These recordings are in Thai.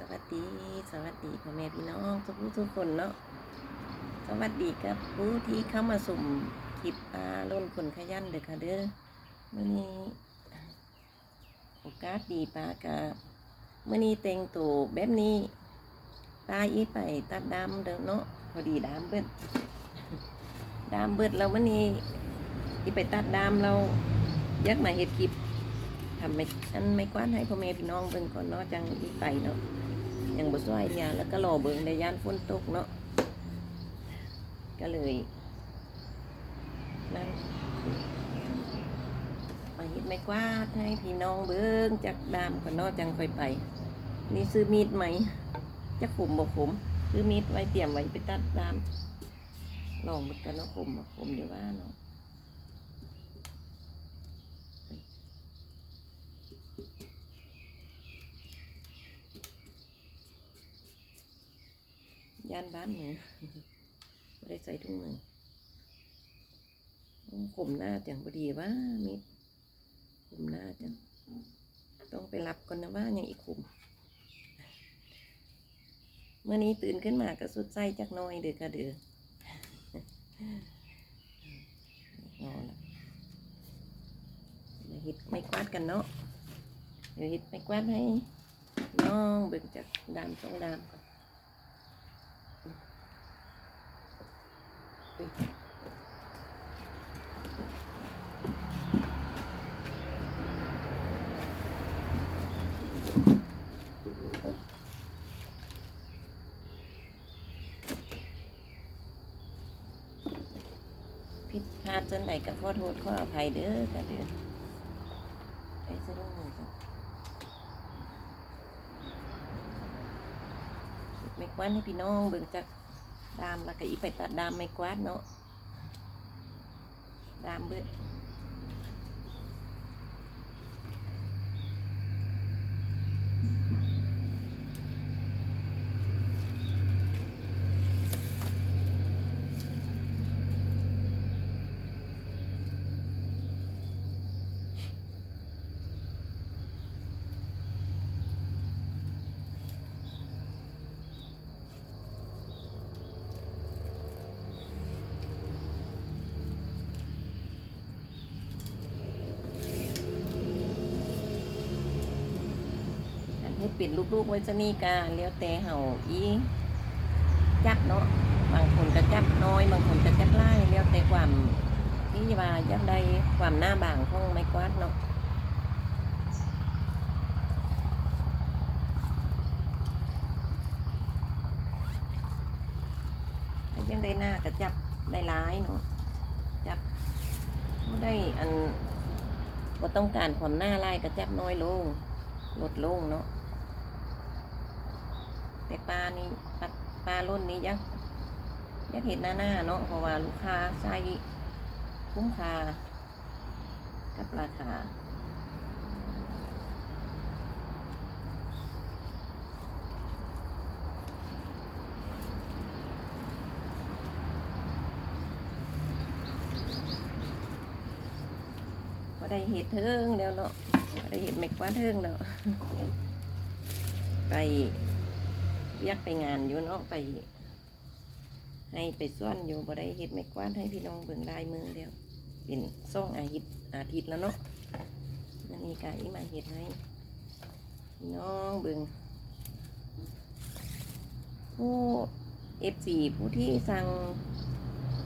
สวัสดี สวัสดีพ่อแม่พี่น้องทุกทุกคนเนาะสวัสดีกับผู้ที่เข้ามาสุ่มคลิปปลาล้นคนขยันเด้อค่ะเด้อมื่อนี้โอกาสดีปลากะเมื่อนี้แต่งตัวแบบนี้ปลาอีไปตัดดำเด้อเนาะพอดีดำเบิดดำเบิดแล้ววันนี้อีไปตัดดำเรายากมาเฮ็ดคลิป ทำไม่อันไม่กว้านให้พ่อแม่พี่น้องเบิ่งก่อนเนาะจังอีไปเนาะยังบ่สวยเนี่ยแล้วก็รอเบิ่งในย่านฝนตกเนาะก็เลยนั่นมาเฮ็ดไม่กวาดให้พี่น้องเบิ่งจากดามก่อนเนาะจังค่อยไป นี่ซื้อมีดไหมจะขมบ่ขมซื้อมีดไว้เตรียมไว้ไปตัดดามลองมันกันเนาะขมบ่ขมเดี๋ยวว่าเนาะ ย่านบ้านหนูไม่ได้ใส่ถุงมือต้องข่มหน้าจังพอดีว่ามิดข่มหน้าจังต้องไปรับก่อนนะว่ายังอีกข่มเมื่อนี้ตื่นขึ้นมาก็สุดใจจักน้อยเด้อค่ะเด้อนอนละเดี๋ยวฮิตไม่กวาดกันเนาะเดี๋ยวฮิตไม่กวาดให้น้องเบิ่งจากดามสองดามก่อน ผิดพลาดจนไหนก็ขอโทษขออภัยเด้อค่ะเด้อไปซะด้วยหน่อยจ้ะไม่กวาดให้พี่น้องเบิ่งจาก ดามแล้วก็อีไปตั เนาะดามเบิดอันให้ปิดลูกๆไว้ซะนี่กาแล้วแต่เห่าอีจับเนาะบางคนก็จับน้อย บางคนก็จับไล่แล้วแต่ความที่ว่าอยากได้ความหน้าบางของไม้กวาดเนาะถ้ายังได้หน้าก็จับได้ร้ายเนาะจับบ่ได้อันก็ต้องการความหน้าลายก็จับน้อยลงลดลงเนาะ แต่ปลานี่ปลาปลารุ่นนี้ยังยังเห็นหน้าหน้าเนาะเพราะว่าลูกค้าใช้คุ้มค่ากับราคาได้เห็ดเทิงแล้วเนาะได้เห็ดไม่กว่าเทิงแล้วไป เรียกไปงานอยู่เนาะไป ให้ไปส่วนอยู่บ่ได้เฮ็ดไม่กวาดให้พี่น้องเบิ่งลายมือแล้วเป็นซ่งอาทิตย์อาทิตย์แล้วเนาะนั่นนี่กาอีมาเฮ็ดให้พี่น้องเบิ่งผู้เอฟซีผู้ที่สั่ง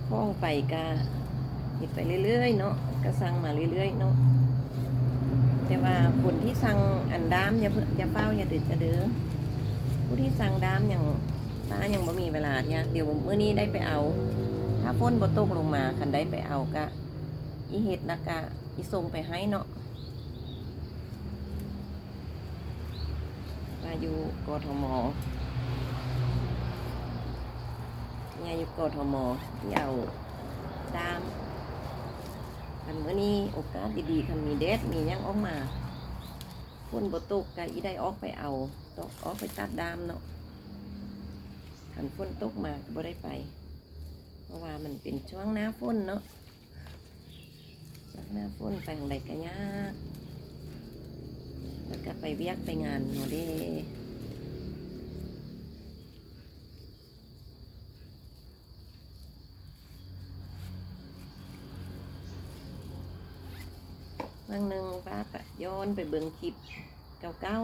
ข้องไปกาเฮ็ดไปเรื่อยๆเนาะก็สั่งมาเรื่อยๆเนาะแต่ว่าคนที่สั่งอันดามอย่าเพิ่งอย่าเฝ้าอย่าตื่นจะเด้อ ผู้ที่สั่งดามอย่างป้ายังบ่มีเวลาเนี่ยเดี๋ยวเมื่อนี้ได้ไปเอา ถ้าฝนบ่ตกลงมาคันได้ไปเอากะอีเห็ดนะกะอีส่งไปให้เนาะมาอยู่กทมเนี่ยอยู่กทมที่เอาตามคันเมื่อนี้โอกาสดีๆคันมีเดดมียังออกมา ฝนบตกกะอีได้ออกไปเอาตกออกไปตัดดามเนาะขันฝนตกมาบได้ไป เพราะว่ามันเป็นช่วงหน้าฝนเนาะหน้าฝนไปของใดก็ยากแล้วก็ไปเวียกไปงานโมาะเด้บางหนึ่ง ย้อนไปเบิ่งคลิปเก่า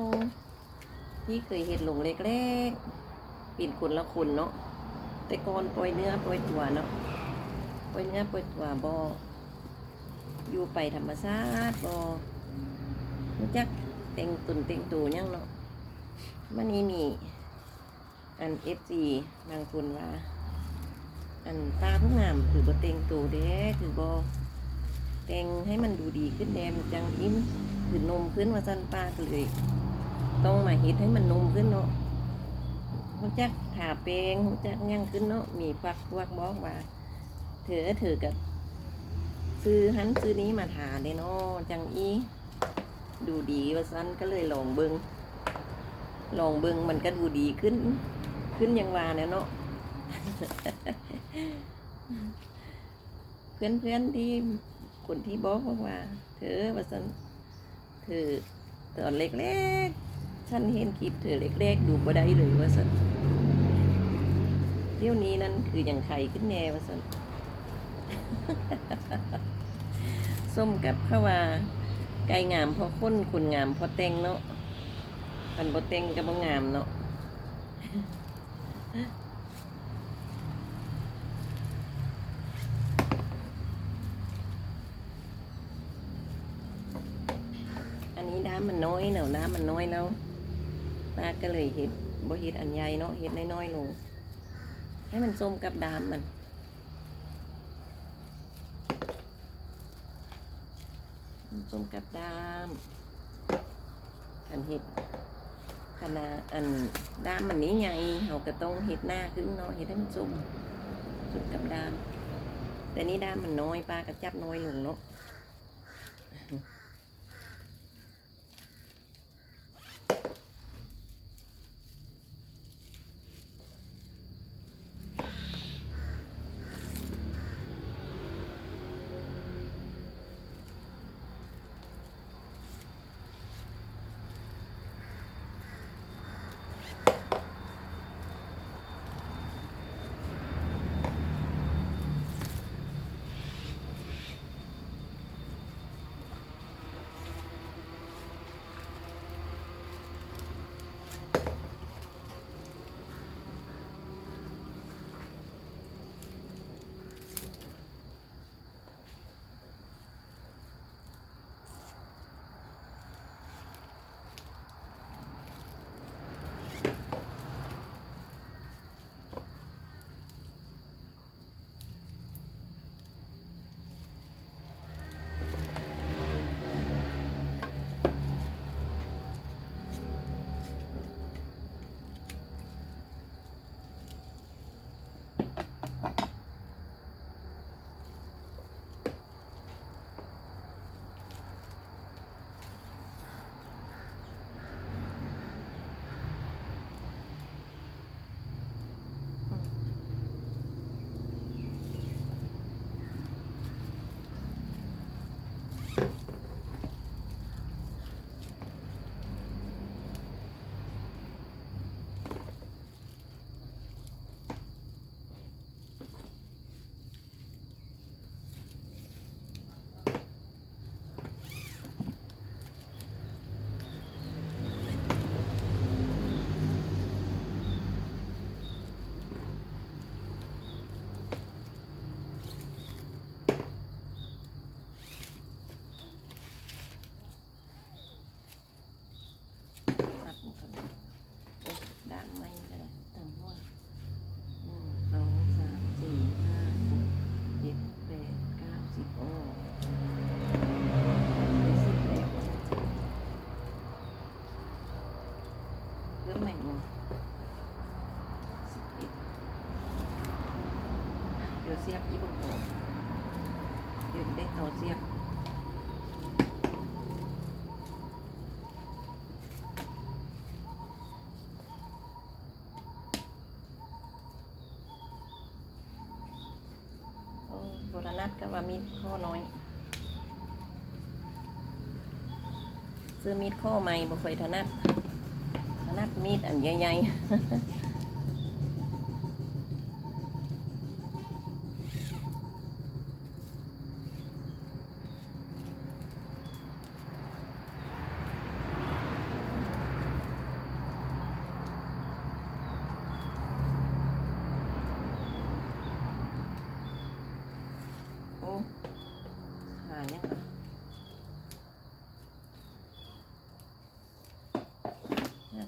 ๆที่เคยเห็ดหลงเล็กๆปิ่นคนละคนเนาะแต่ก่อนปล่อยเนื้อปล่อยตัวเนาะปล่อยเนื้อปล่อยตัวบออยู่ไปธรรมชาติบอรู้จักเต็งตุนเต็งตูยังเนาะมันนี้มีอันเอฟซีบางคนว่า อันตาผู้งามคือบ่เต็งตูเด้คือบ่แต่งให้มันดูดีขึ้นแดมจังอิ่ม คือนมขึ้นว่าซั่นป้าเลยต้องมาเฮ็ดให้มันนมขึ้นเนาะรู้จักถาเปงรู้จักยังขึ้นเนาะมีฟักพวกบอกว่าเธอเธอกับซื้อหันซื้อนี้มาทาเลยเนาะจังอีดูดีว่าซั่นก็เลยลองเบิงลองเบิงมันก็ดูดีขึ้น ขึ้นยังวาเนี่ยเนาะเพื่อนเพื่อนที่คนที่บอกบอกว่า เธอว่าฉัน เธอตอนเล็กๆฉันเห็นคลิปเธอเล็กๆดูบ่ได้เลยว่าฉันเดี๋ยวนี้นั่นคืออย่างไข่ขึ้นแน่ว่าฉันส้มกับข้าวว่าไก่งามพอค้นคนงามพอแต่งเนาะอันบ่แต่งก็บ่งามเนาะ อันนี้น้ำ มันน้อยเนาะน้ำมันน้อยแล้วป้าก็เลยเห็ดบ่เห็ดอันใหญ่เนาะเห็ดน้อยๆลง ให้มันส้มกับดามมันส้มกับดามอันเห็ดขนาดอันดามมันนี้ใหญ่เราก็ต้องเห็ดหน้าขึ้นเนาะเห็ดให้มันส้มส้มกับดาม แต่นี่ดามมันน้อยป้าก็จับน้อยลงเนาะ เพิ่มใหม่หนึ่งสิบเอ็ดเดี๋ยวเสียบยี่ปุ่นต่อเดี๋ยวได้ต่อเสียบโอ้โบราณัดก็ว่ามีดข้อน้อย ซื้อมีดข้อใหม่บ่เคยถนัด ดมีดอันใหญ่ๆ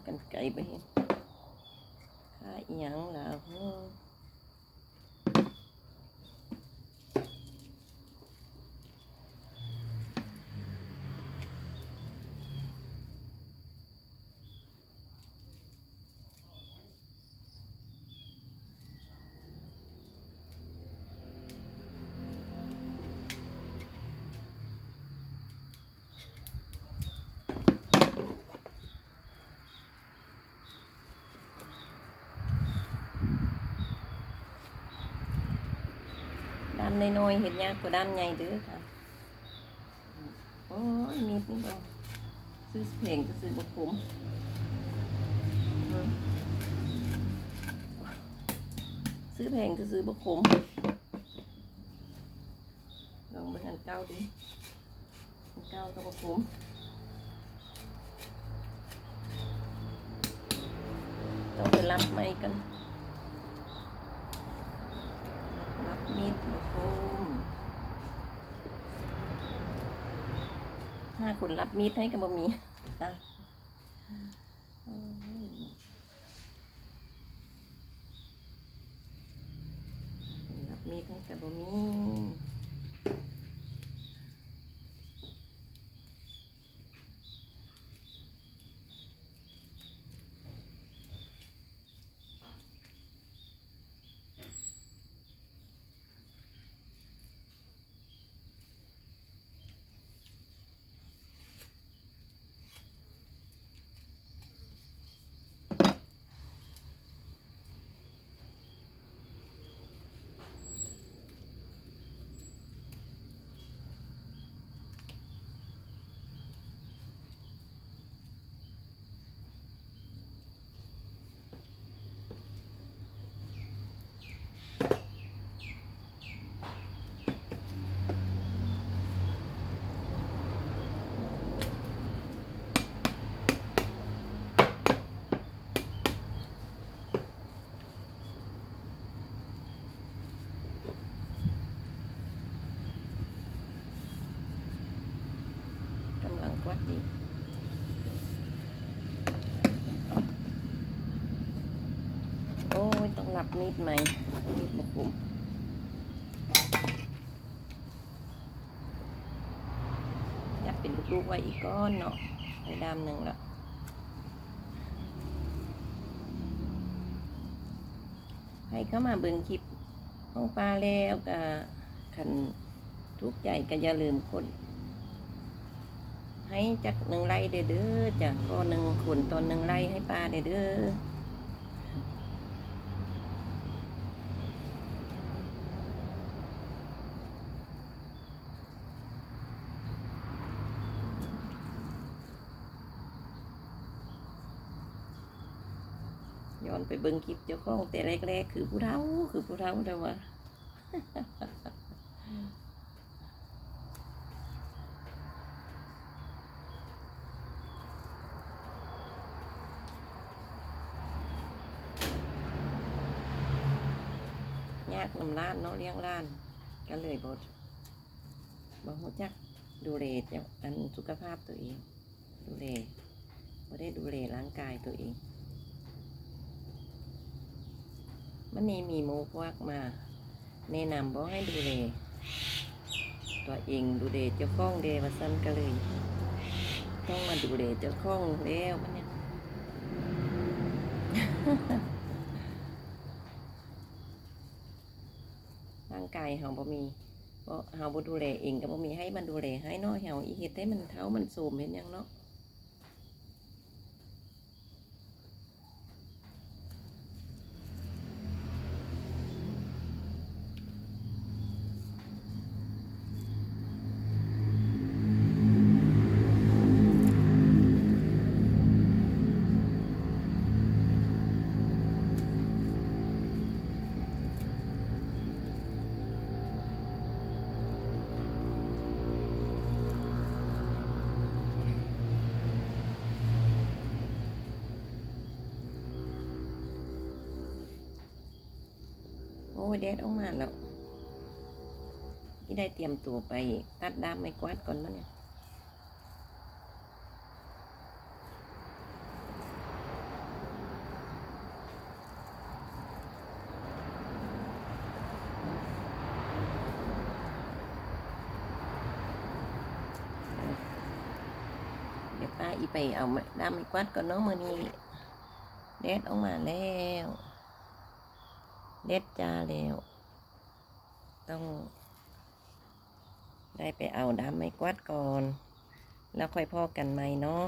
กันไกลไป นค่าอีหยังล่ะโหด้านน้อยๆเห็นยากกว่าด้านใหญ่เด้อค่ะ โอ้ยมีดนี่บ่ซื้อเพลงก็ซื้อบ่คุ้มอืมซื้อแพงก็ซื้อบ่คุ้มลองเบิ่งอันเก่าดิอันเก่าก็บ่คุ้มต้องไปรับใหม่กัน ถ้าคุณรับมีดให้กับบะหมี่อะรับมีดให้กับบะหมี่กำลังกวัดดีโอ้ย ต้อง รับมีดใหม่มีดมาคุมอยากเป็นลูกๆไว้อีกก้อนเนาะไอ้ดำหนึ่งละให้เข้ามาเบิ่งคลิปของปลาแล้วก็ขันทุกข์ใจก็อย่าลืมคนให้จักหนึ่งไร่เด้อเด้อจ้ะก็หนึ่งขนตอนหนึ่งไร่ให้ปลาเด้อ เด้อย้อนไปเบิ่งคลิปเจ้าของแต่แรกๆ คือผู้เฒ่าคือผู้เฒ่าแต่ว่ายากนำล้านเนาะเลี้ยงล้านก็เลยบดบ่ฮู้จักดูแลเจ้าอันสุขภาพตัวเอง ดูแลบ่ได้ดูแลร่างกายตัวเอง มันนี่มีมูพวกมา แนะนำบอกให้ดูแลตัวเองดูแลเจ้าข้องเดว่าซั่นก็เลย ต้องมาดูแลเจ้าข้องแล้วมันเนี่ยร่างกายเฮาบ่มีเฮาบ่ดูแลเองก็บ่มีให้มันดูแลให้เนาะเฮาอีเฮ็ดให้มันเท้ามันโทรมเห็นยังเนาะ อ้ยแดดออกมาแล้วนี่ได้เตรียมตัวไปตัดด้ามไม้กวาดก่อนแล้วเนี่ยเดี๋ยวป้าอีไปเอาด้ามไม้กวาดก่อนน้องมือนี้แดดออกมาแล้ว เดดจ้าแล้ว ต้อง ได้ไปเอาดำไม้กวาดก่อน แล้วค่อยพอกันใหม่เนาะ